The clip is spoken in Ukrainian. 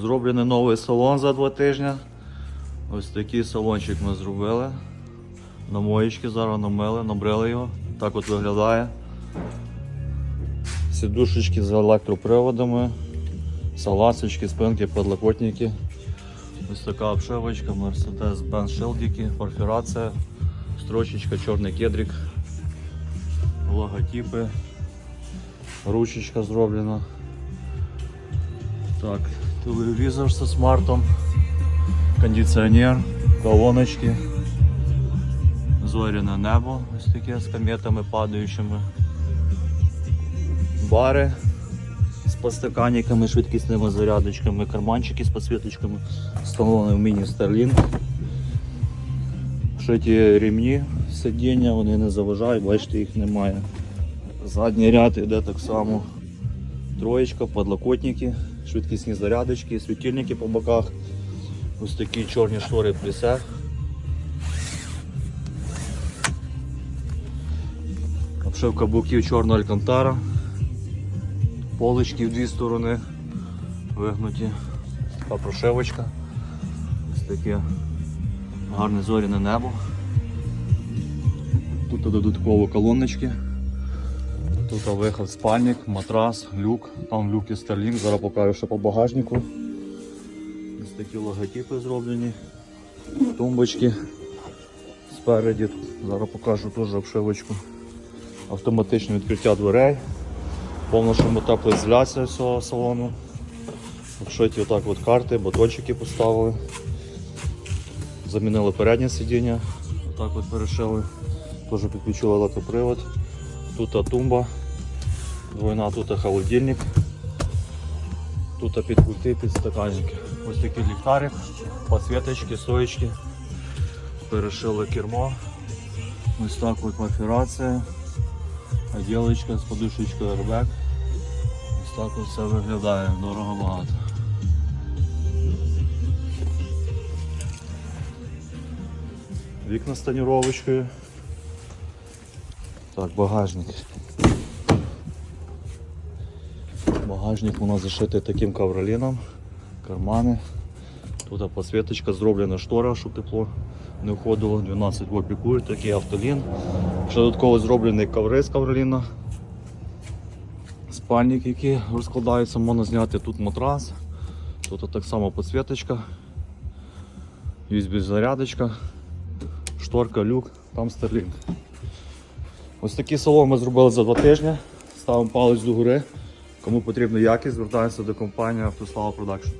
Зроблений новий салон за два тижні. Ось такий салончик ми зробили. На моєчки зараз намили, набрили його. Так от виглядає. Сідушечки з електроприводами, саласочки, спинки, подлокотники. Ось така обшивочка, Mercedes-Benz шилдики, перфорація, строчечка, чорний кедрик, логотипи, ручечка зроблена. Так, телевізор зі смартом, кондиціонер, колоночки, зоряне небо, ось таке з кометами падаючими, бари з подстаканниками, швидкісними зарядочками, карманчики з підсвіточками, встановлений в міні Starlink. Шиті рівні сидіння, вони не заважають, бачите, їх немає. Задній ряд йде так само. Троєчка, подлокотники, швидкісні зарядочки, світильники по боках. Ось такі чорні штори плісе. Обшивка боків чорна алькантара. Полички в дві сторони вигнуті. Така прошивочка. Ось таке гарне зоряне небо. Тут додатково колоночки. Тут виход спальник, матрас, люк, там люк і Starlink, зараз покажу ще по багажнику. Ось такі логотипи зроблені, тумбочки спереді, зараз покажу теж обшивочку. Автоматичне відкриття дверей, повна шумотеплоізоляція всього салону. Обшиті отак от карти, батончики поставили. Замінили переднє сидіння, отак от перешили. Теж підключили електропривод. Тут тумба, двойна, тут холодильник, тут під пульти, під стаканники. Ось такий ліхтарик, підсвіточки, стоечки. Перешили кермо. Ось так от перфорація, отделочка з подушечкою airbag. Ось так от все виглядає, дорого багато. Вікна з тоніровочкою. Так, багажник. Багажник у нас зашитий таким ковроліном, кармани. Тут підсвіточка зроблена штора, щоб тепло не входило. 12 вольт пікує, такий автолін. Ще додатково зроблений коври з ковроліна. Спальник, який розкладається, можна зняти тут матрас. Тут так само підсвіточка, USB зарядочка, шторка, люк, там Starlink. Ось такі салон ми зробили за два тижні. Ставимо палець до гори. Кому потрібна якість, звертаємося до компанії Автослава Продакшн.